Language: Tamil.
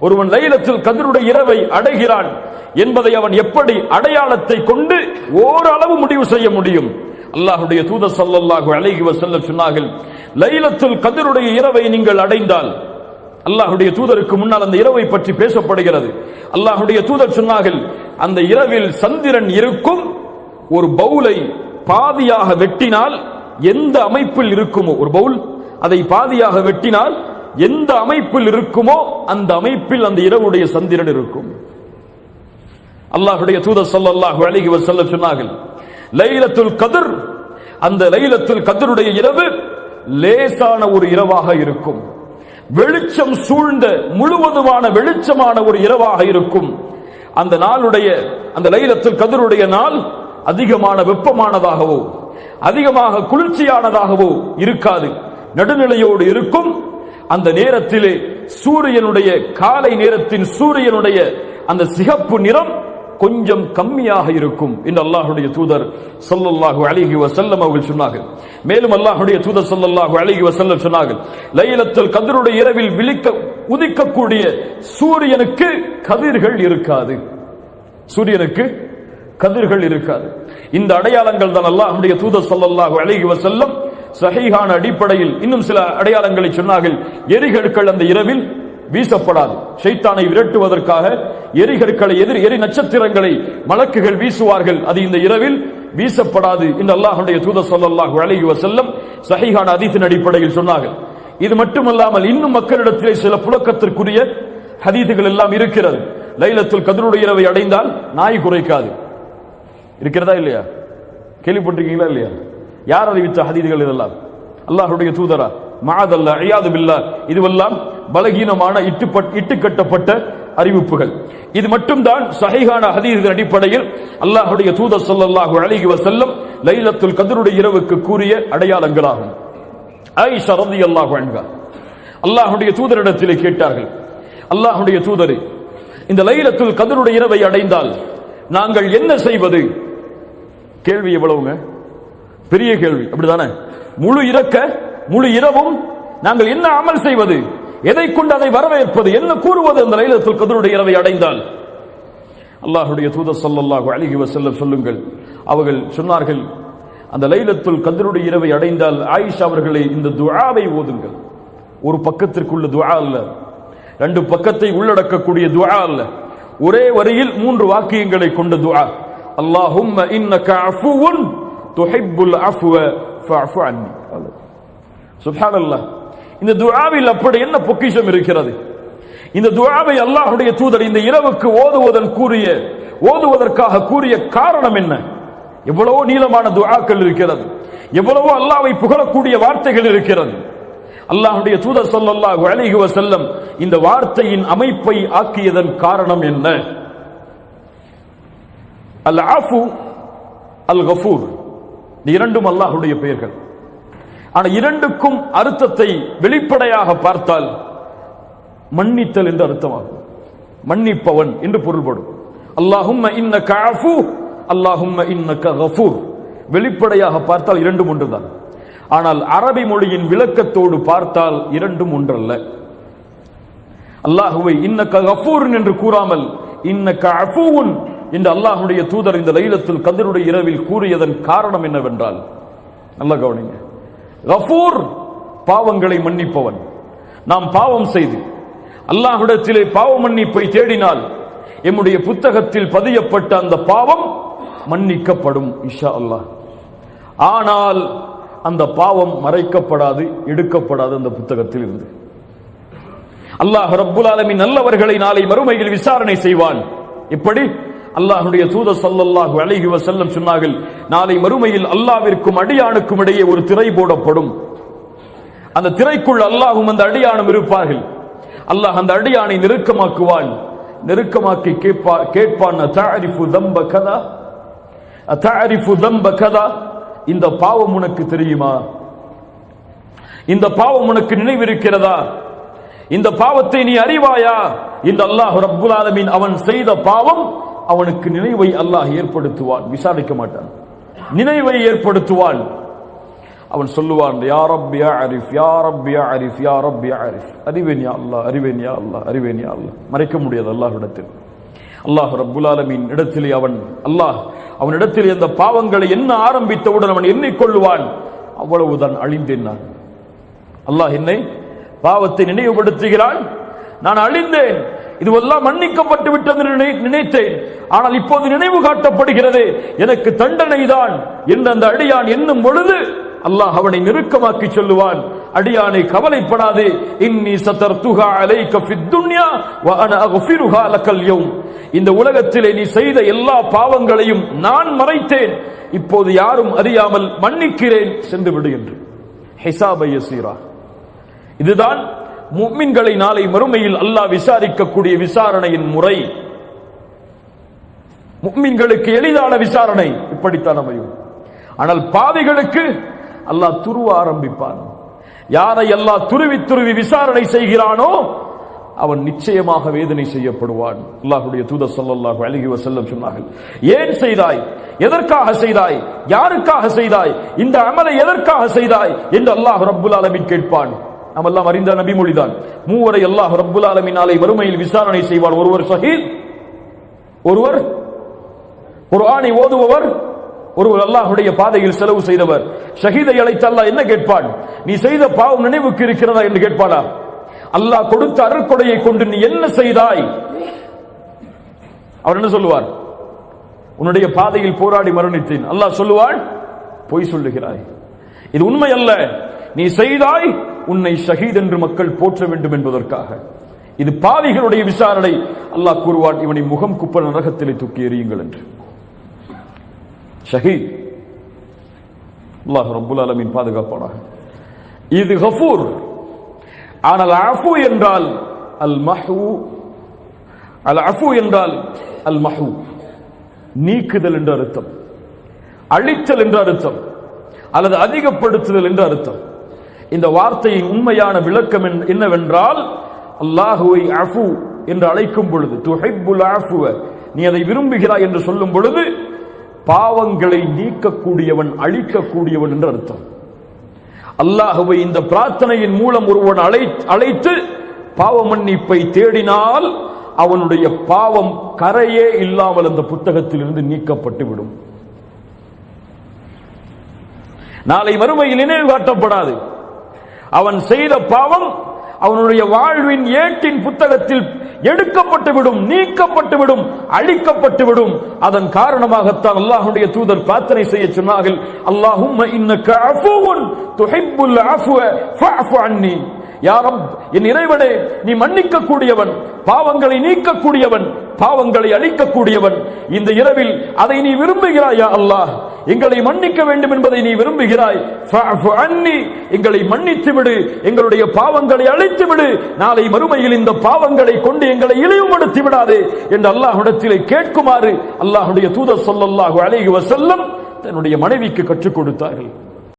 ஒருவன் லைலத்தில் கதிருடைய இரவை அடைகிறான் என்பதை அவன் எப்படி அடையாளத்தை கொண்டு ஓரளவு முடிவு செய்ய முடியும்? அல்லாஹுடைய தூதர் ஸல்லல்லாஹு அழகி செல்ல சொன்னார்கள் லைலத்தில் கதிருடைய இரவை நீங்கள் அடைந்தால் அல்லாஹுடைய தூதருக்கு முன்னால் அந்த இரவை பற்றி பேசப்படுகிறது. அல்லாஹுடைய தூதர் சொன்னார்கள் அந்த இரவில் சந்திரன் இருக்கும் ஒரு பவுலை பாதியாக வெட்டினால் எந்த அமைப்பில் இருக்குமோ? ஒரு பவுல் அதை பாதியாக வெட்டினால் எந்த அமைப்பில் இருக்குமோ அந்த அமைப்பில் அந்த இரவுடைய சந்திரன் இருக்கும். அல்லாஹுடைய தூதர் ஸல்லல்லாஹு அலைஹி சொல்ல சொன்னார்கள் லைலத்துல் கதிர் அந்த லைலத்துல் கதிருடைய இரவு லேசான ஒரு இரவாக இருக்கும். வெளிச்சம் சூழ்ந்த முழுவதுமான வெளிச்சமான ஒரு இரவாக இருக்கும். அந்த நாளுடைய அந்த லைலத்துல் கதிருடைய நாள் அதிகமான வெப்பமானதாகவோ அதிகமாக குளிர்ச்சியானதாகவோ இருக்காது. நடுநிலையோடு இருக்கும் அந்த நேரத்திலே சூரியனுடைய காலை நேரத்தின் சூரியனுடைய அந்த சிகப்பு நிறம் கொஞ்சம் கம்மியாக இருக்கும் என்று அல்லாஹுடைய தூதர் சொல்லல்லாஹு அழகி வசல்லம் அவர்கள் சொன்னார்கள். மேலும் அல்லாஹுடைய தூதர் சொல்லல்லாஹு அழகி வசல்லம் சொன்னார்கள் லைலத்தில் கதிருடைய இரவில் விழிக்க உதிக்கக்கூடிய சூரியனுக்கு கதிர்கள் இருக்காது. சூரியனுக்கு கதிர்கள் இருக்காது. இந்த அடையாளங்கள் தான் அல்லாஹுடைய தூதர் சொல்லல்லாஹு அழகி வசல்லம் சஹீகான அடிப்படையில் இன்னும் சில அடையாளங்களை சொன்னார்கள். எரிகற்கள் அந்த இரவில் வீசப்படாது. ஷைத்தானை விரட்டுவதற்காக எரிகற்களை எதிர் எரி நட்சத்திரங்களை மலக்குகள் வீசுவார்கள். அது இந்த இரவில் வீசப்படாது இந்த அல்லாஹுடைய தூத ஸல்லல்லாஹு அலைஹி வஸல்லம் சஹீஹான அதீத்தின் அடிப்படையில் சொன்னார்கள். இது மட்டுமல்லாமல் இன்னும் மக்களிடத்திலே சில புழக்கத்திற்குரிய ஹதீதுகள் எல்லாம் இருக்கிறது. லைலத்தில் கதிருடைய இரவை அடைந்தால் நாய் குறைக்காது. இருக்கிறதா இல்லையா? கேள்விப்பட்டிருக்கீங்களா இல்லையா? யார் அறிவித்த ஹதீதுகள் இதெல்லாம்? அல்லாஹுடைய தூதரா மாதல்ல ஐயாது பில்லா இதுவெல்லாம் பலகீனமான இட்டுப்பட் இட்டுக்கட்டப்பட்ட அறிவிப்புகள். இது மட்டும்தான் சஹிகான ஹதீதின் அடிப்படையில் அல்லாஹுடைய தூதர் சொல்லல்லாஹு அழகி வசல்லம் லைலத்துல் கதிருடைய இரவுக்கு கூறிய அடையாளங்களாகும். ஐஷா ரதி அல்லாஹு அன்கார் அல்லாஹுடைய தூதரிடத்திலே கேட்டார்கள் அல்லாஹுடைய தூதரே இந்த லைலத்துல் கதிருடைய இரவை அடைந்தால் நாங்கள் என்ன செய்வது? கேள்வி எவ்வளவுங்க? பெரிய கேள்வி. அப்படிதானே? முழு இறக்க முழு இரவும் நாங்கள் என்ன அமல் செய்வது? எதை கொண்டு அதை வரவேற்பது? என்ன கூறுவது? அந்த லைலத்தில் கதருடைய இரவை அடைந்தால். அல்லாஹுடைய தூத ஸல்லல்லாஹு அழகி வசல்ல சொல்லுங்கள். அவர்கள் சொன்னார்கள் அந்த லைலத்துல் கதருடைய இரவை அடைந்தால் ஆயிஷா அவர்களை இந்த துஆவை ஓதுங்கள். ஒரு பக்கத்திற்குள்ள துஆ அல்ல. ரெண்டு பக்கத்தை உள்ளடக்கக்கூடிய துஆ அல்ல. ஒரே வரியில் மூன்று வாக்கியங்களை கொண்ட துஆ. அல்லாஹும்ம இன்னக அஃபுவுன் துஹிப்புல் அஃப்வ ஃபஅஃபு அன்னி. சுப்ஹானல்லாஹ். இந்த துஆவில் அப்படி என்ன பொக்கிஷம் இருக்கிறது? இந்த துஆவை அல்லாஹ்வுடைய தூதர் இந்த இரவுக்கு ஓதுவதன் கூறிய ஓதுவதற்காக கூறிய காரணம் என்ன? எவ்வளவோ நீளமான துஆக்கள் இருக்கிறது. எவ்வளவோ அல்லாஹ்வை புகழக்கூடிய வார்த்தைகள் இருக்கிறது. அல்லாஹ்வுடைய தூதர் ஸல்லல்லாஹு அலைஹி வஸல்லம் இந்த வார்த்தையின் அமைப்பை ஆக்கியதன் காரணம் என்ன? அல் ஆஃபு அல் கஃபூர் இரண்டும் அல்லாஹுடைய பெயர்கள். ஆனா இரண்டுக்கும் அர்த்தத்தை வெளிப்படையாக பார்த்தால் மன்னித்தல் என்று அர்த்தமாகும். மன்னிப்பவன் என்று பொருள்படும். அல்லாஹும் இன்ன அஃபு அல்லாஹும்ம இன்ன கஃபூர். வெளிப்படையாக பார்த்தால் இரண்டும் ஒன்றுதான். ஆனால் அரபி மொழியின் விளக்கத்தோடு பார்த்தால் இரண்டும் ஒன்றல்ல. அல்லாஹுவை இன்ன கஃபூர் என்று கூறாமல் இன்ன கஃபூன் என்று அல்லாஹுடைய தூதர் இந்த லைலத்தில் கதிருடைய இரவில் கூறியதன் காரணம் என்னவென்றால் நல்ல கவனிங்க. கஃபூர் பாவங்களை மன்னிப்பவன். நாம் பாவம் செய்து அல்லாஹுடத்திலே பாவ மன்னிப்பை தேடினால் எம்முடைய புத்தகத்தில் பதியப்பட்ட அந்த பாவம் மன்னிக்கப்படும் இஷா அல்லாஹ். ஆனால் அந்த பாவம் மறைக்கப்படாது எடுக்கப்படாது அந்த புத்தகத்தில் இருந்து. அல்லாஹ் ரப்புல் ஆலமி நல்லவர்களை நாளை மறுமையில் விசாரணை செய்வான். இப்படி அல்லாஹுடைய தூத சல்லல்லாஹு அழகி வசல்லம் சொன்னார்கள் நாளை மறுமையில் அல்லாவிற்கும் அடியானுக்கும் இடையே ஒரு திரை போடப்படும். அந்த திரைக்குள் அல்லாஹும் அந்த அடியானும் இருப்பார்கள். அல்லாஹ் அந்த அடியானை நெருக்கமாக்குவாள் நெருக்கமாக்கி கேட்பா கேட்பான் அத்தாரிஃபு தம்ப கதா? அத்தாரிஃபு தம்ப கதா? இந்த பாவம் உனக்கு தெரியுமா? இந்த பாவம் உனக்கு நினைவிருக்கிறதா? இந்த பாவத்தை நீ அறிவாயா? இந்த அல்லாஹ் ரப்புல் ஆலமின் அவன் செய்த பாவம் அவனுக்கு நினைவை அல்லாஹ் ஏற்படுத்துவான். விசாரிக்க மாட்டான். நினைவை ஏற்படுத்துவான் அவன் சொல்லுவான் யா ரப் யா அரிஃப் யா ரப் யா அரிஃப் யா ரப் யா அரிஃப். அறிவேன் யா அல்லாஹ் அறிவேன் யா அல்லாஹ் அறிவேன் யா அல்லாஹ். மறைக்க முடியாது அல்லாஹ்விடத்தில். அல்லாஹ் ரப்புல் ஆலமீன் இடத்திலே அவன் அல்லாஹ் அவனிடத்தில் அந்த பாவங்களை என்ன ஆரம்பித்தவுடன் அவன் எண்ணிக்கொள்வான் அவ்வளவுதான் அழிந்தேன் நான். அல்லாஹ் என்னை பாவத்தை நினைவுபடுத்துகிறான். நான் அழிந்தேன். இதுவெல்லாம் மன்னிக்கப்பட்டு விட்டது நினை- நினைத்தேன். ஆனால் இப்போது நினைவு காட்டப்படுகிறது. எனக்கு தண்டனை தான் என்று அந்த அடியான் என்னும் பொழுது அல்லாஹ் அவனை நெருக்கமாக்கி சொல்லுவான். அடியானை கவலைப்படாதே. இன்னி சதர்துஹா அலைக ஃபித் துன்யா வ அன அக்ஃபிருஹா லக்கல் யௌம். இந்த உலகத்திலே நீ செய்த எல்லா பாவங்களையும் நான் மறைத்தேன். இப்போது யாரும் அறியாமல் மன்னிக்கிறேன். சென்று விடு என்று. ஹிசாபை யசீரா. இதுதான் முக்மின்களை நாளை மறுமையில் அல்லாஹ் விசாரிக்கக்கூடிய விசாரணையின் முறை. முக்மின்களுக்கு எளிதான விசாரணை இப்படித்தான் அமையும். ஆனால் பாவிகளுக்கு அல்லாஹ் துருவ ஆரம்பிப்பான். யாரை அல்லாஹ் துருவி துருவி விசாரணை செய்கிறானோ அவன் நிச்சயமாக வேதனை செய்யப்படுவான். அல்லாஹுடைய தூதர் ஸல்லல்லாஹு அழகி வசல்லம் சொன்னார்கள் ஏன் செய்தாய்? எதற்காக செய்தாய்? யாருக்காக செய்தாய்? இந்த அமலை எதற்காக செய்தாய்? என்று அல்லாஹ் ரப்புல் அலமின் கேட்பான். நாம் எல்லாம் அறிந்த நபிமொழிதான். மூவரை அல்லாஹ் ரப்புல் ஆலமினாலே வறுமையில் விசாரணை செய்வார். ஒருவர் ஷஹீத் ஒருவர் குர்ஆனை ஓதுபவர் ஒருவர் அல்லாஹுடைய பாதையில் செலவு செய்தவர். ஷஹீதை அழைத்து அல்லாஹ் என்ன கேட்பான்? நீ செய்த பாவம் நினைவுக்கு இருக்கிறதா என்று கேட்பானா? அல்லாஹ் கொடுத்த அருட்கொடையை கொண்டு நீ என்ன செய்தாய்? அவர் என்ன சொல்லுவார்? உன்னுடைய பாதையில் போராடி மரணித்தேன். அல்லாஹ் சொல்லுவான் பொய் சொல்லுகிறாய். இது உண்மை அல்ல. நீ செய்தாய் உன்னை ஷஹீத் என்று மக்கள் போற்ற வேண்டும் என்பதற்காக. இது பாவிகளுடைய விசாரணை. அல்லாஹ் கூறுவான் இவனை முகம் குப்ப நரகத்திலே தூக்கி எறியுங்கள் என்று. ஷஹீத். அல்லாஹ் ரப்புல் ஆலமீன் பாதுகாப்பானாக. இது கஃபூர். ஆனால் அஃபு என்றால் அல் மஹூ. அல் அஃபு என்றால் அல் மஹூ. நீக்குதல் என்று அர்த்தம். அழித்தல் என்று அர்த்தம். அல்லது அதிகப்படுத்துதல் என்று அர்த்தம். இந்த வார்த்தையின் உண்மையான விளக்கம் என்னவென்றால் அல்லாஹுவை அஃபு என்று அழைக்கும் பொழுது துஹைபுல் அஃபுவ நீ அதை விரும்புகிறாய் என்று சொல்லும் பொழுது பாவங்களை நீக்கக்கூடியவன் அழிக்கக்கூடியவன் என்று அர்த்தம். அல்லாஹுவை இந்த பிரார்த்தனையின் மூலம் ஒருவன் அழை அழைத்து பாவ மன்னிப்பை தேடினால் அவனுடைய பாவம் கரையே இல்லாமல் அந்த புத்தகத்திலிருந்து நீக்கப்பட்டு விடும். நாளை மறுமையில் நினைவு காட்டப்படாது. அவன் செய்த பாவம் அவனுடைய வாழ்வின் ஏட்டின் புத்தகத்தில் எடுக்கப்பட்டு விடும் அழிக்கப்பட்டுவிடும். அதன் காரணமாகத்தான் அல்லாஹுடைய தூதர் பிரார்த்தனை செய்ய சொன்னார்கள் அல்லாஹும் இன்னக அஃபுவுன் துஹிப்புல் அஃபுவ ஃபஅஃபு அன்னி. யாரம்? என் இறைவனே நீ மன்னிக்க கூடியவன் பாவங்களை நீக்கக்கூடியவன் பாவங்களை அழிக்கக்கூடியவன். இந்த இரவில் அதை நீ விரும்புகிறாயா அல்லாஹ்? எங்களை மன்னிக்க வேண்டும் என்பதை நீ விரும்புகிறாய். அன்னி எங்களை மன்னித்து விடு எங்களுடைய பாவங்களை அழித்து விடு நாளை மறுமையில் இந்த பாவங்களை கொண்டு எங்களை இழிவுபடுத்தி விடாதே என்று அல்லாஹுடத்திலே கேட்குமாறு அல்லாஹுடைய தூதர் சொல்லல்லாஹு அலைஹி செல்லம் தன்னுடைய மனைவிக்கு கற்றுக் கொடுத்தார்கள்.